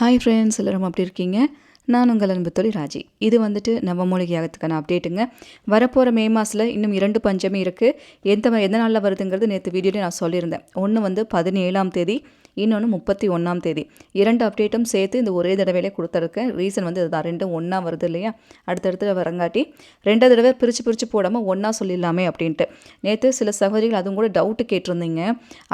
Hi friends எல்லோரும் அப்படி இருக்கீங்க? நான் உங்கள் அன்பு தொழில் ராஜி. இது வந்துட்டு நம்ம மூலிகையாகத்துக்கான அப்டேட்டுங்க வரப்போகிற மே மாதத்தில் இன்னும் இரண்டு பஞ்சமே இருக்குது எந்த எந்த நாளில் வருதுங்கிறது நேற்று வீடியோலேயே நான் சொல்லியிருந்தேன். ஒன்று வந்து பதினேழாம் தேதி இன்னொன்று முப்பத்தி ஒன்றாம் தேதி. இரண்டு அப்டேட்டும் சேர்த்து இந்த ஒரே தடவையிலே கொடுத்துருக்கேன் ரீசன் வந்து இதுதான். ரெண்டும் ஒன்றா வருது இல்லையா? அடுத்தடுத்து வரங்காட்டி ரெண்டு தடவை பிரித்து பிரித்து போடாமல் ஒன்றா சொல்லிடலாமே அப்படின்ட்டு. நேற்று சில சகோதரிகள் அதுவும் கூட டவுட்டு கேட்டிருந்தீங்க.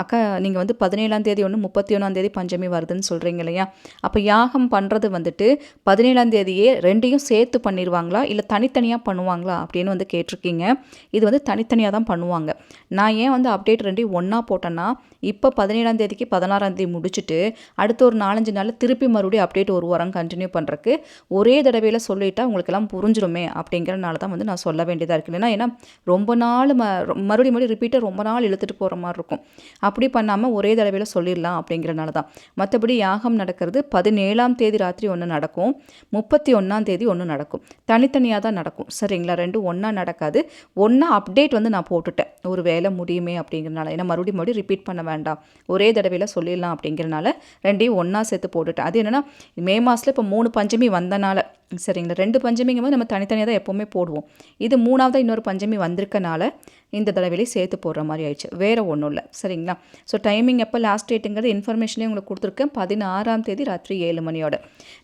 அக்கா நீங்கள் வந்து பதினேழாம் தேதி ஒன்று முப்பத்தி ஒன்றாம் தேதி பஞ்சமி வருதுன்னு சொல்கிறீங்க இல்லையா? அப்போ யாகம் பண்ணுறது வந்துட்டு பதினேழாம் தேதியே ரெண்டையும் சேர்த்து பண்ணிடுவாங்களா இல்லை தனித்தனியாக பண்ணுவாங்களா? அப்படின்னு வந்து கேட்டிருக்கீங்க. இது வந்து தனித்தனியாக தான் பண்ணுவாங்க. நான் ஏன் வந்து அப்டேட் ரெண்டையும் ஒன்றா போட்டேன்னா இப்போ பதினேழாம் தேதிக்கு பதினாறாம் தேதி முடிச்சுட்டு அடுத்த ஒரு நாலஞ்சு நாளில் திருப்பி மறுபடியும் அப்டேட் ஒரு வாரம் கண்டினியூ பண்ணுறக்கு ஒரே தடவையில் சொல்லிட்டா உங்களுக்கெல்லாம் புரிஞ்சிருமே அப்படிங்கிறனால தான் வந்து நான் சொல்ல வேண்டியதாக இருக்குது இல்லைன்னா ஏன்னா ரொம்ப நாள் ம மறுபடியும் மறுபடியும் ரிப்பீட்டாக ரொம்ப நாள் இழுத்துட்டு போகிற மாதிரி இருக்கும். அப்படி பண்ணாமல் ஒரே தடவையில் சொல்லிடலாம் அப்படிங்கிறனால தான். மற்றபடி யாகம் நடக்கிறது பதினேழாம் தேதி ராத்திரி ஒன்று நடக்கும். முப்பத்தி ஒன்றாம் தேதி ஒன்று நடக்கும். தனித்தனியாக தான் நடக்கும். சரிங்களா? ரெண்டும் ஒன்றா நடக்காது. ஒன்றா அப்டேட் வந்து நான் போட்டுட்டேன். ஒரு வேலை முடியுமே அப்படிங்கிறனால ஏன்னா மறுபடியும் மறுபடியும் ரிப்பீட் பண்ண வேண்டாம். ஒரே தடவையில் சொல்லிடலாம் அப்படிங்கிறனால ரெண்டையும் ஒன்றா சேர்த்து போட்டுட்டேன். அது என்னென்னா மே மாதத்தில் இப்போ மூணு பஞ்சமி வந்தனால சரிங்களா? ரெண்டு பஞ்சமிங்கும் போது நம்ம தனித்தனியாக தான் எப்போவுமே போடுவோம். இது மூணாவதாக இன்னொரு பஞ்சமி வந்திருக்கனால இந்த தடவையிலே சேர்த்து போடுற மாதிரி ஆயிடுச்சு. வேறு ஒன்றும் இல்லை. சரிங்களா? ஸோ டைமிங் எப்போ லாஸ்ட் டேட்டுங்கிறது இன்ஃபர்மேஷனே உங்களுக்கு கொடுத்துருக்கேன். பதினாறாம் தேதி ராத்திரி ஏழு மணியோட.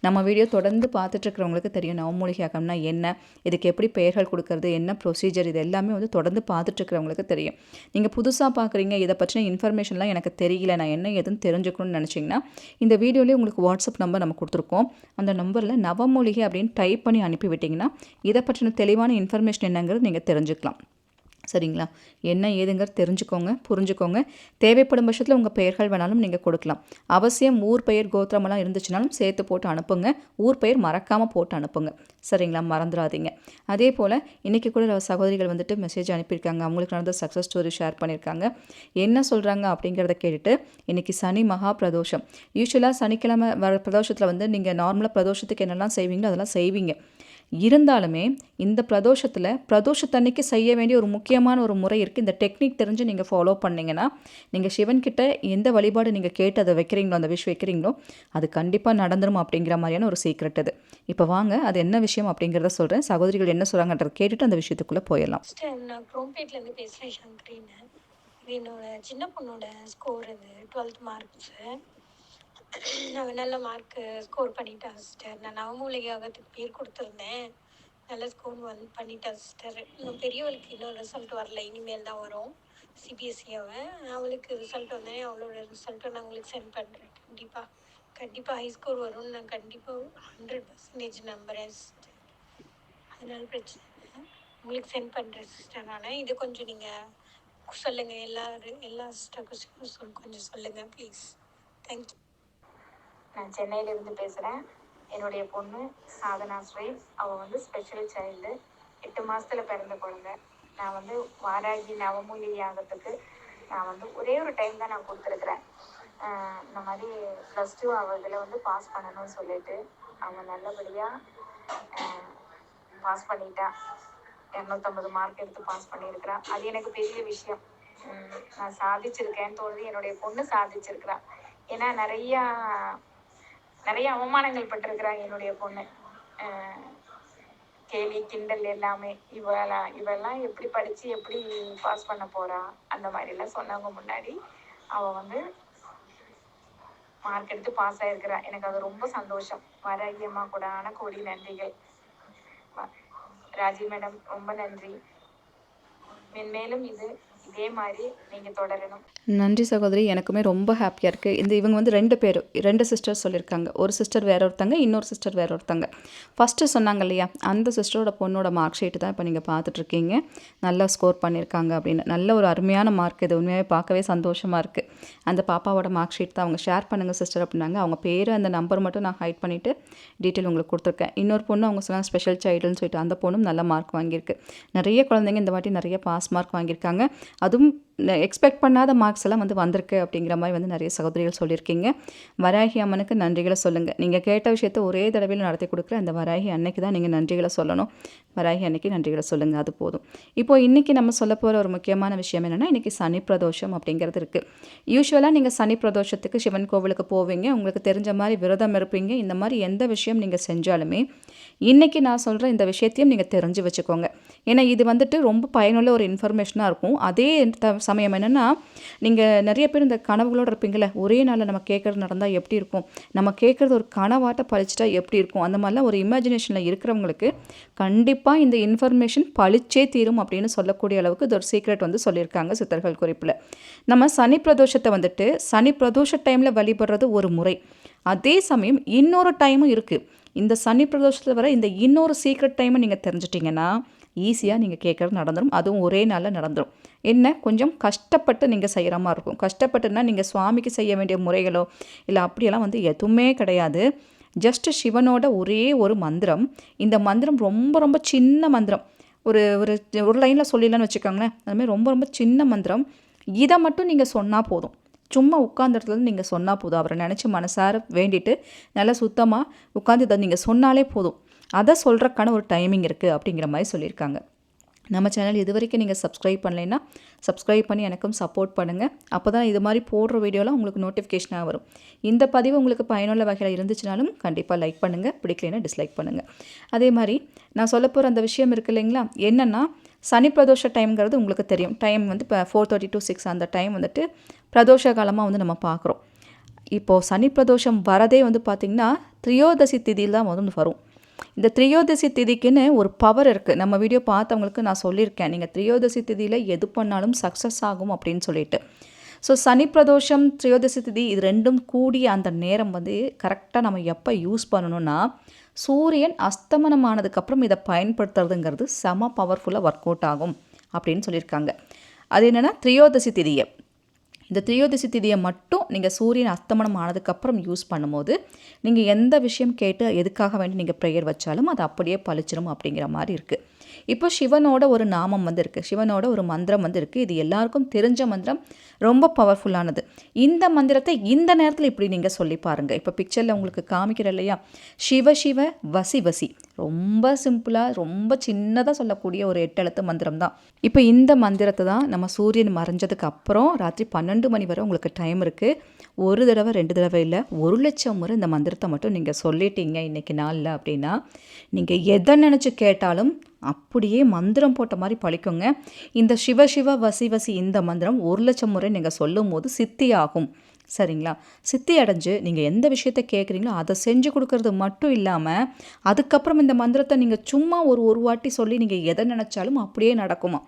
நம்ம வீடியோ தொடர்ந்து பார்த்துட்ருக்கிறவங்களுக்கு தெரியும் நவமூலிகாகம்னா என்ன இதுக்கு எப்படி பெயர்கள் கொடுக்கறது என்ன ப்ரொசீஜர் இது எல்லாமே வந்து தொடர்ந்து பார்த்துட்ருக்கிறவங்களுக்கு தெரியும். நீங்கள் புதுசாக பார்க்குறீங்க இதை பற்றின இன்ஃபர்மேஷன்லாம் எனக்கு தெரியல நான் என்ன எதுன்னு தெரிஞ்சுக்கணும்னு நினச்சிங்கன்னா இந்த வீடியோலேயே உங்களுக்கு வாட்ஸ்அப் நம்பர் நம்ம கொடுத்துருக்கோம். அந்த நம்பரில் நவமூலிகை அப்படின்னு டைப் பண்ணி அனுப்பி விட்டிங்கன்னா இதை பற்றின தெளிவான இன்ஃபர்மேஷன் என்னங்கிறது நீங்கள் தெரிஞ்சுக்கலாம். சரிங்களா? என்ன ஏதுங்கிறது தெரிஞ்சுக்கோங்க புரிஞ்சுக்கோங்க. தேவைப்படும் பட்சத்தில் உங்கள் பெயர்கள் வேணாலும் நீங்கள் கொடுக்கலாம். அவசியம் ஊர் பெயர் கோத்திரமெல்லாம் இருந்துச்சுனாலும் சேர்த்து போட்டு அனுப்புங்க. ஊர் பெயர் மறக்காமல் போட்டு அனுப்புங்க. சரிங்களா? மறந்துடாதீங்க. அதே போல் இன்றைக்கி கூட சகோதரிகள் வந்துட்டு மெசேஜ் அனுப்பியிருக்காங்க. அவங்களுக்கு நடந்த சக்ஸஸ் ஸ்டோரி ஷேர் பண்ணியிருக்காங்க. என்ன சொல்கிறாங்க அப்படிங்கிறத கேட்டுட்டு இன்றைக்கி சனி மகா பிரதோஷம். யூஸ்வலாக சனிக்கிழமை வர பிரதோஷத்தில் வந்து நீங்கள் நார்மலாக பிரதோஷத்துக்கு என்னெல்லாம் செய்வீங்களோ அதெல்லாம் செய்வீங்க. இருந்தாலுமே இந்த பிரதோஷத்தில் பிரதோஷத்தன்னைக்கு செய்ய வேண்டிய ஒரு முக்கியமான ஒரு முறை இருக்குது இந்த டெக்னிக் தெரிஞ்சு நீங்கள் ஃபாலோ பண்ணிங்கன்னா நீங்கள் சிவன்கிட்ட எந்த வழிபாடு நீங்கள் கேட்டு அதை வைக்கிறீங்களோ அந்த விஷயம் வைக்கிறீங்களோ அது கண்டிப்பாக நடந்துடும் அப்படிங்கிற மாதிரியான ஒரு சீக்ரெட் அது. இப்போ வாங்க அது என்ன விஷயம் அப்படிங்கிறத சொல்கிறேன் சகோதரிகள் என்ன சொல்கிறாங்கன்றத கேட்டுட்டு அந்த விஷயத்துக்குள்ளே போயிடலாம். நான் குரோம்பேட்லேருந்து பேசுகிறேன் சங்கரின்னு இது என்னோட சின்ன பொண்ணோட ஸ்கோர் இது டுவெல்த் மார்க்ஸு அவன் நல்ல மார்க்கு ஸ்கோர் பண்ணிட்டான் சிஸ்டர் நான் நவமூலிகாகத்துக்கு பேர் கொடுத்துருந்தேன். நல்ல ஸ்கோர் வந்து பண்ணிட்டான் சிஸ்டர் இன்னும் பெரியவளுக்கு இன்னும் ரிசல்ட் வரல. இனிமேல் தான் வரும். சிபிஎஸ்சி அவன் அவளுக்கு ரிசல்ட் வந்தேன் அவளோட ரிசல்ட்டை நான் உங்களுக்கு சென்ட் பண்ணுறேன் கண்டிப்பாக கண்டிப்பாக ஹை ஸ்கோர் வரும்னு நான் கண்டிப்பாக ஹண்ட்ரட் பர்சன்டேஜ் நம்புகிறேன் சிஸ்டர் அதனால பிரச்சனை இல்லை. உங்களுக்கு சென்ட் பண்ணுறேன் சிஸ்டர் நான். இது கொஞ்சம் நீங்கள் சொல்லுங்கள் எல்லா எல்லா சிஸ்டர் கொஞ்சம் சொல்லுங்கள் ப்ளீஸ் தேங்க்யூ நான் சென்னையிலேருந்து பேசுகிறேன் என்னுடைய பொண்ணு சாதனா ஸ்ரீ. அவள் வந்து ஸ்பெஷல் சைல்டு எட்டு மாதத்தில் பிறந்த குழந்தை. நான் வந்து வாராகி நவமூலி யாகத்துக்கு நான் வந்து ஒரே ஒரு டைம் தான் நான் கொடுத்துருக்குறேன். இந்த மாதிரி ப்ளஸ் டூ அவள் இதில் வந்து பாஸ் பண்ணணும்னு சொல்லிட்டு அவன் நல்லபடியாக பாஸ் பண்ணிட்டா. இரநூத்தம்பது மார்க் எடுத்து பாஸ் பண்ணியிருக்கிறான் அது எனக்கு பெரிய விஷயம். நான் சாதிச்சிருக்கேன்னு தோணுது. என்னுடைய பொண்ணு சாதிச்சிருக்கிறான் ஏன்னா நிறையா நிறைய அவமானங்கள் பட்டிருக்கிறாங்க என்னுடைய பொண்ணு. கேலி கிண்டல் எல்லாமே. இவெல்லாம் இவெல்லாம் எப்படி படித்து எப்படி பாஸ் பண்ண போகிறா அந்த மாதிரிலாம் சொன்னவங்க முன்னாடி அவள் வந்து மார்க் எடுத்து பாஸ் ஆகிருக்கிறா எனக்கு அது ரொம்ப சந்தோஷம். வராகியம்மா கூட ஆன கோடி நன்றிகள். ராஜி மேடம் ரொம்ப நன்றி. மென்மேலும் இது இதே மாதிரி நீங்கள் தொடரணும். நன்றி சகோதரி. எனக்குமே ரொம்ப ஹாப்பியாக இருக்குது இந்த இவங்க வந்து ரெண்டு பேர் ரெண்டு சிஸ்டர் சொல்லியிருக்காங்க. ஒரு சிஸ்டர் வேற ஒருத்தங்க இன்னொரு சிஸ்டர் வேற ஒருத்தங்க. ஃபஸ்ட்டு சொன்னாங்க இல்லையா அந்த சிஸ்டரோட பொண்ணோட மார்க் ஷீட்டு தான் இப்போ நீங்கள் பார்த்துட்ருக்கீங்க நல்லா ஸ்கோர் பண்ணியிருக்காங்க அப்படின்னு. நல்ல ஒரு அருமையான மார்க் இது. உண்மையாகவே பார்க்கவே சந்தோஷமாக இருக்குது அந்த பாப்பாவோட மார்க் ஷீட் தான் அவங்க ஷேர் பண்ணுங்கள் சிஸ்டர் அப்படின்னாங்க. அவங்க பேர் அந்த நம்பர் மட்டும் நான் ஹைட் பண்ணிவிட்டு டீட்டெயில் உங்களுக்கு கொடுத்துருக்கேன். இன்னொரு பொண்ணு அவங்க சொன்னால் ஸ்பெஷல் சைல்டுன்னு சொல்லிட்டு அந்த பொண்ணும் நல்ல மார்க் வாங்கியிருக்கு. நிறைய குழந்தைங்க இந்த வாட்டி நிறைய பாஸ் மார்க் வாங்கியிருக்காங்க. அதுவும் எக்ஸ்பெக்ட் பண்ணாத மார்க்ஸ் எல்லாம் வந்து வந்திருக்கு அப்படிங்கிற மாதிரி வந்து நிறைய சகோதரிகள் சொல்லியிருக்கீங்க. வராகி அம்மனுக்கு நன்றிகளை சொல்லுங்கள் நீங்கள் கேட்ட விஷயத்த ஒரே தடவையில் நடத்தி கொடுக்குற அந்த வராகி அன்னைக்கு தான் நீங்கள் நன்றிகளை சொல்லணும். வராகி அன்னைக்கு நன்றிகளை சொல்லுங்கள் அது போதும். இப்போ இன்றைக்கி நம்ம சொல்ல போகிற ஒரு முக்கியமான விஷயம் என்னென்னா இன்றைக்கி சனி பிரதோஷம் அப்படிங்கிறது இருக்குது யூஸ்வலாக நீங்கள் சனி பிரதோஷத்துக்கு சிவன் கோவிலுக்கு போவீங்க. உங்களுக்கு தெரிஞ்ச மாதிரி விரதம் இருப்பீங்க. இந்த மாதிரி எந்த விஷயம் நீங்கள் செஞ்சாலுமே இன்றைக்கி நான் சொல்கிற இந்த விஷயத்தையும் நீங்கள் தெரிஞ்சு வச்சுக்கோங்க. ஏன்னா இது வந்துட்டு ரொம்ப பயனுள்ள ஒரு இன்ஃபர்மேஷனாக இருக்கும். அதே த- சமயம் என்னென்னா நீங்கள் நிறைய பேர் இந்த கனவுகளோடு இருப்பீங்களே ஒரே நாளில் நம்ம கேட்குறது நடந்தால் எப்படி இருக்கும்? நம்ம கேட்குறது ஒரு கனவாட்ட பழிச்சிட்டா எப்படி இருக்கும்? அந்த மாதிரிலாம் ஒரு இமேஜினேஷனில் இருக்கிறவங்களுக்கு கண்டிப்பாக இந்த இன்ஃபர்மேஷன் பளிச்சே தீரும் அப்படின்னு சொல்லக்கூடிய அளவுக்கு இது ஒரு சீக்ரெட் வந்து சொல்லியிருக்காங்க சித்தர்கள் குறிப்பில். நம்ம சனி பிரதோஷத்தை வந்துட்டு சனி பிரதோஷ டைமில் வழிபடுறது ஒரு முறை. அதே சமயம் இன்னொரு டைமும் இருக்குது இந்த சனி பிரதோஷத்தில் வர இந்த இன்னொரு சீக்ரெட் டைமை நீங்கள் தெரிஞ்சிட்டிங்கன்னா ஈஸியாக நீங்கள் கேட்குறது நடந்துடும் அதுவும் ஒரே நாளில் நடந்துடும் என்ன? கொஞ்சம் கஷ்டப்பட்டு நீங்கள் செய்கிற மாதிரி இருக்கும். கஷ்டப்பட்டுன்னா நீங்கள் சுவாமிக்கு செய்ய வேண்டிய முறைகளோ இல்லை அப்படியெல்லாம் வந்து எதுவுமே கிடையாது. ஜஸ்ட் சிவனோட ஒரே ஒரு மந்திரம். இந்த மந்திரம் ரொம்ப ரொம்ப சின்ன மந்திரம். ஒரு ஒரு ஒரு லைனில் சொல்லிடலான்னு வச்சுக்கோங்களேன். அதுமாதிரி ரொம்ப ரொம்ப சின்ன மந்திரம். இதை மட்டும் நீங்கள் சொன்னால் போதும். சும்மா உட்கார்ந்த இடத்துல இருந்து நீங்கள் சொன்னால் போதும். அவரை நினச்சி மனசார வேண்டிட்டு நல்லா சுத்தமாக உட்காந்து இதை நீங்கள் சொன்னாலே போதும். அதை சொல்கிறக்கான ஒரு டைமிங் இருக்குது அப்படிங்கிற மாதிரி சொல்லியிருக்காங்க. நம்ம சேனல் இது வரைக்கும் நீங்கள் சப்ஸ்கிரைப் பண்ணலைன்னா சப்ஸ்கிரைப் பண்ணி எனக்கும் சப்போர்ட் பண்ணுங்கள் அப்போ தான் இது மாதிரி போடுற வீடியோலாம் உங்களுக்கு நோட்டிஃபிகேஷனாக வரும். இந்த பதிவு உங்களுக்கு பயனுள்ள வகையில் இருந்துச்சுனாலும் கண்டிப்பாக லைக் பண்ணுங்கள் பிடிக்கலைன்னா டிஸ்லைக் பண்ணுங்கள் அதே மாதிரி நான் சொல்ல போகிற அந்த விஷயம் இருக்கு இல்லைங்களா? என்னென்னா சனி பிரதோஷ டைம்ங்கிறது உங்களுக்கு தெரியும். டைம் வந்து இப்போ ஃபோர் தேர்ட்டி டு சிக்ஸ் அந்த டைம் வந்துட்டு பிரதோஷ காலமாக வந்து நம்ம பார்க்குறோம் இப்போது சனி பிரதோஷம் வரதே வந்து பார்த்திங்கன்னா திரியோதசி திதியில் தான் வந்து வரும். இந்த த்ரியோதசி திதிக்குன்னு ஒரு பவர் இருக்குது நம்ம வீடியோ பார்த்தவங்களுக்கு நான் சொல்லியிருக்கேன். நீங்கள் த்ரியோதசி திதியில் எது பண்ணாலும் சக்ஸஸ் ஆகும் அப்படின்னு சொல்லிட்டு. ஸோ சனி பிரதோஷம் த்ரியோதசி திதி இது ரெண்டும் கூடிய அந்த நேரம் வந்து கரெக்டாக நம்ம எப்போ யூஸ் பண்ணணும்னா சூரியன் அஸ்தமனமானதுக்கப்புறம் இதை பயன்படுத்துறதுங்கிறது செம பவர்ஃபுல்லாக ஒர்க் அவுட் ஆகும் அப்படின்னு சொல்லியிருக்காங்க. அது என்னென்னா த்ரியோதசி திதியை. இந்த திரியோதசி திதியை மட்டும் நீங்கள் சூரியன் அஸ்தமனம் ஆனதுக்கப்புறம் யூஸ் பண்ணும்போது நீங்கள் எந்த விஷயம் கேட்டு எதுக்காக வேண்டி நீங்கள் ப்ரேயர் வச்சாலும் அது அப்படியே பழிச்சிடும் அப்படிங்கிற மாதிரி இருக்குது இப்போ சிவனோட ஒரு நாமம் வந்து இருக்குது சிவனோட ஒரு மந்திரம் வந்து இருக்குது இது எல்லாருக்கும் தெரிஞ்ச மந்திரம். ரொம்ப பவர்ஃபுல்லானது இந்த மந்திரத்தை இந்த நேரத்தில் இப்படி நீங்கள் சொல்லி பாருங்கள் இப்போ பிக்சரில் உங்களுக்கு காமிக்கிற இல்லையா? சிவ சிவ வசி வசி. ரொம்ப சிம்பிளாக ரொம்ப சின்னதாக சொல்லக்கூடிய ஒரு எட்டெழுத்து மந்திரம் தான். இப்போ இந்த மந்திரத்தை தான் நம்ம சூரியன் மறைஞ்சதுக்கு அப்புறம் ராத்திரி பன்னெண்டு மணி வரை உங்களுக்கு டைம் இருக்குது ஒரு தடவை ரெண்டு தடவை இல்லை ஒரு லட்சம் முறை இந்த மந்திரத்தை மட்டும் நீங்கள் சொல்லிட்டீங்க இன்றைக்கி நாளில் அப்படின்னா நீங்கள் எதை நினச்சி கேட்டாலும் அப்படியே மந்திரம் போட்ட மாதிரி பழிக்குங்க. இந்த சிவ சிவ வசி வசி இந்த மந்திரம் ஒரு லட்சம் முறை நீங்கள் சொல்லும் போது சித்தியாகும். சரிங்களா? சித்தி அடைஞ்சு நீங்கள் எந்த விஷயத்த கேட்குறீங்களோ அதை செஞ்சு கொடுக்கறது மட்டும் இல்லாமல் அதுக்கப்புறம் இந்த மந்திரத்தை நீங்கள் சும்மா ஒரு ஒரு வாட்டி சொல்லி நீங்கள் எதை நினச்சாலும் அப்படியே நடக்குமா?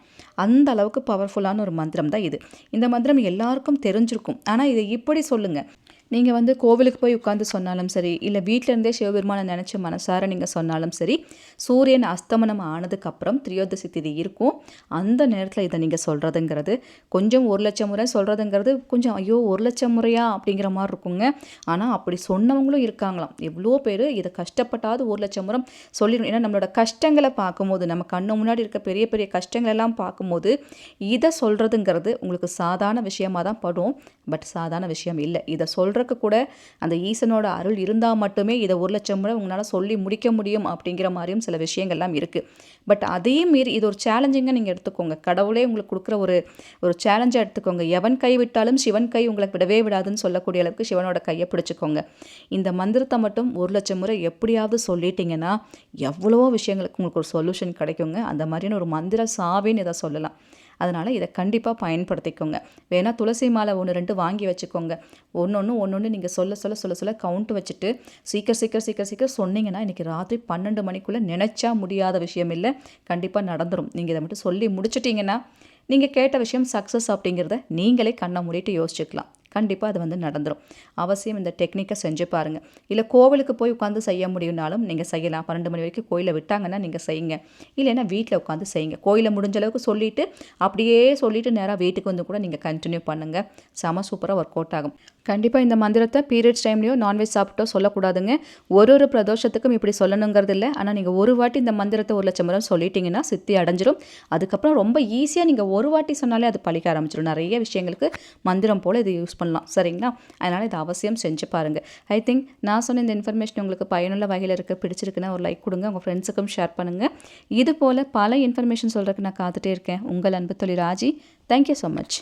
அந்த அளவுக்கு பவர்ஃபுல்லான ஒரு மந்திரம் தான் இது. இந்த மந்திரம் எல்லாருக்கும் தெரிஞ்சிருக்கும். ஆனால் இதை இப்படி சொல்லுங்கள் நீங்கள் வந்து கோவிலுக்கு போய் உட்காந்து சொன்னாலும் சரி இல்லை வீட்டிலேருந்தே சிவபெருமானை நினச்சி மனசார நீங்கள் சொன்னாலும் சரி சூரியன் அஸ்தமனம் ஆனதுக்கப்புறம் திரியோதசி திதி இருக்கும். அந்த நேரத்தில் இதை நீங்கள் சொல்கிறதுங்கிறது கொஞ்சம் ஒரு லட்சம் முறை சொல்கிறதுங்கிறது கொஞ்சம் ஐயோ ஒரு லட்சம் முறையா அப்படிங்கிற மாதிரி இருக்குங்க. ஆனால் அப்படி சொன்னவங்களும் இருக்காங்களாம். எவ்வளோ பேர் இதை கஷ்டப்பட்டாவது ஒரு லட்சம் முறை சொல்லிடணும். ஏன்னா நம்மளோட கஷ்டங்களை பார்க்கும்போது நம்ம கண்ணு முன்னாடி இருக்க பெரிய பெரிய கஷ்டங்களெல்லாம் பார்க்கும்போது இதை சொல்கிறதுங்கிறது உங்களுக்கு சாதாரண விஷயமா தான் படும். பட் சாதாரண விஷயம் இல்லை. இதை சொல் சொல்கிறக்கு கூட அந்த ஈசனோட அருள் இருந்தால் மட்டுமே இதை ஒரு லட்சம் முறை உங்களால் சொல்லி முடிக்க முடியும் அப்படிங்கிற மாதிரியும் சில விஷயங்கள்லாம் இருக்குது பட் அதையும் மீறி இது ஒரு சேலஞ்சிங்காக நீங்கள் எடுத்துக்கோங்க. கடவுளே உங்களுக்கு கொடுக்குற ஒரு ஒரு சேலஞ்சாக எடுத்துக்கோங்க. எவன் கை விட்டாலும் சிவன் கை உங்களை விடவே விடாதுன்னு சொல்லக்கூடிய அளவுக்கு சிவனோட கையை பிடிச்சிக்கோங்க. இந்த மந்திரத்தை மட்டும் ஒரு லட்சம் முறை எப்படியாவது சொல்லிட்டீங்கன்னா எவ்வளவோ விஷயங்களுக்கு உங்களுக்கு ஒரு சொல்யூஷன் கிடைக்குங்க. அந்த மாதிரியான ஒரு மந்திர சாவின்னு இதை சொல்லலாம். அதனால் இதை கண்டிப்பாக பயன்படுத்திக்கோங்க. வேணால் துளசி மாலை ஒன்று ரெண்டு வாங்கி வச்சுக்கோங்க. ஒன்று ஒன்று ஒன்று ஒன்று நீங்கள் சொல்ல சொல்ல சொல்ல சொல்ல கவுண்ட் வச்சுட்டு சீக்கிரம் சீக்கிரம் சீக்கிரம் சீக்கிரம் சொன்னீங்கன்னா இன்றைக்கி ராத்திரி பன்னெண்டு மணிக்குள்ளே நினச்சா முடியாத விஷயம் இல்லை. கண்டிப்பாக நடந்துடும் நீங்கள் இதை மட்டும் சொல்லி முடிச்சிட்டிங்கன்னா நீங்கள் கேட்ட விஷயம் சக்ஸஸ் அப்படிங்கிறத நீங்களே கண்ணை மூடிட்டு யோசிச்சுக்கலாம். கண்டிப்பாக அது வந்து நடந்துடும் அவசியம் இந்த டெக்னிக்கை செஞ்சு பாருங்கள் இல்லை கோவிலுக்கு போய் உட்காந்து செய்ய முடியும்னாலும் நீங்கள் செய்யலாம். பன்னெண்டு மணி வரைக்கும் கோயிலில் விட்டாங்கன்னா நீங்கள் செய்யுங்க. இல்லைன்னா வீட்டில் உட்காந்து செய்யுங்க. கோயிலை முடிஞ்ச அளவுக்கு சொல்லிவிட்டு அப்படியே சொல்லிவிட்டு நேராக வீட்டுக்கு வந்து கூட நீங்கள் கண்டினியூ பண்ணுங்கள் செம சூப்பராக ஒர்க் அவுட் ஆகும். கண்டிப்பாக இந்த மந்திரத்தை பீரியட்ஸ் டைம்லேயோ நான்வெஜ் சாப்பிட்டோ சொல்லக்கூடாதுங்க. ஒரு ஒரு பிரதோஷத்துக்கும் இப்படி சொல்லணுங்கிறது இல்லை. ஆனால் நீங்கள் ஒரு வாட்டி இந்த மந்திரத்தை ஒரு லட்சம் முறை சொல்லிட்டீங்கன்னா சித்தி அடைஞ்சிடும் அதுக்கப்புறம் ரொம்ப ஈஸியாக நீங்கள் ஒரு வாட்டி சொன்னாலே அது பழிக்க ஆரம்பிச்சிடும் நிறைய விஷயங்களுக்கு மந்திரம் போல் இது யூஸ் பண்ணலாம். சரிங்களா? அதனால் இதை அவசியம் செஞ்சு பாருங்கள் ஐ திங்க் நான் சொன்ன இந்த இன்ஃபர்மேஷன் உங்களுக்கு பயனுள்ள வகையில் இருக்க பிடிச்சிருக்குன்னா ஒரு லைக் கொடுங்க. உங்கள் ஃப்ரெண்ட்ஸுக்கும் ஷேர் பண்ணுங்கள் இது போல் பல இன்ஃபர்மேஷன் சொல்கிறதுக்கு நான் காத்துட்டே இருக்கேன். உங்கள் அன்பு தொழில் ராஜி. Thank you so much